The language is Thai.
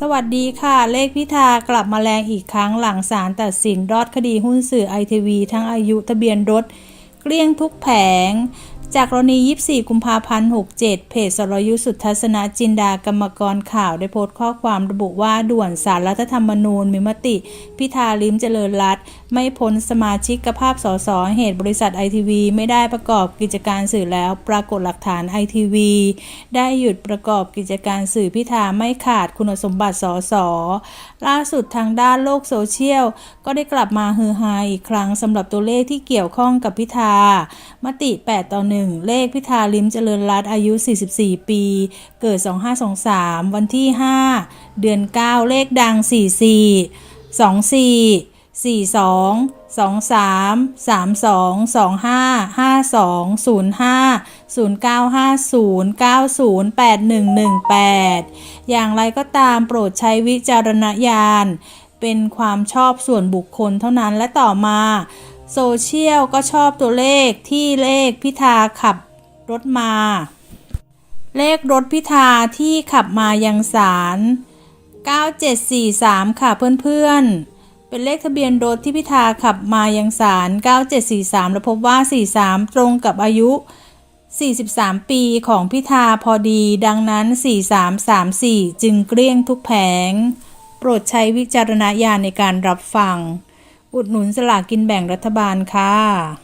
สวัสดีค่ะ เลขพิธากลับมาแรงอีกครั้งหลังศาลตัดสินรอดคดีหุ้นสื่อไอทีวีทั้งอายุทะเบียนรถ เกลี้ยงทุกแผง จากกรณี 24 กุมภาพันธ์ 67 เพจสรยุสุทธทัศนจินดากรรมกรข่าวได้โพสต์ข้อความระบุว่าด่วนสารรัฐธรรมนูญ มีมติ พิธาลิมเจริญรัตไม่พ้นสมาชิกภาพสสเหตุบริษัทไอทีวีไม่ได้ประกอบกิจการสื่อแล้ว ปรากฏหลักฐานไอทีวีได้หยุดประกอบกิจการสื่อพิธาไม่ขาดคุณสมบัติสสล่าสุดทางด้านโลกโซเชียล ก็ได้กลับมาฮือฮาอีกครั้งสำหรับตัวเลขที่เกี่ยวข้องกับพิธามติ 8 ต่อ 1 1. เลขพิธาลิมเจริญรัตอายุ 44 ปี เกิด 2523 วันที่ 5 เดือน 9 เลขดัง 44 24 42 23 32 25 52 05 0950 90 8118 อย่างไรก็ตามโปรดใช้วิจารณญาณ เป็นความชอบส่วนบุคคลเท่านั้นและต่อมา โซเชียลก็ชอบตัวเลขที่เลขพิธาขับรถมา เลขรถพิธาที่ขับมายังศาล9743 ค่ะเพื่อนๆ เป็นเลขทะเบียนรถที่พิธาขับมายังศาล9743 แล้วพบว่า 43 ตรงกับอายุ 43 ปีของพิธาพอดี ดังนั้น 4334 จึงเกลี้ยงทุกแผง โปรดใช้วิจารณญาณในการรับฟัง อุดหนุนสลากกินแบ่งรัฐบาลค่ะ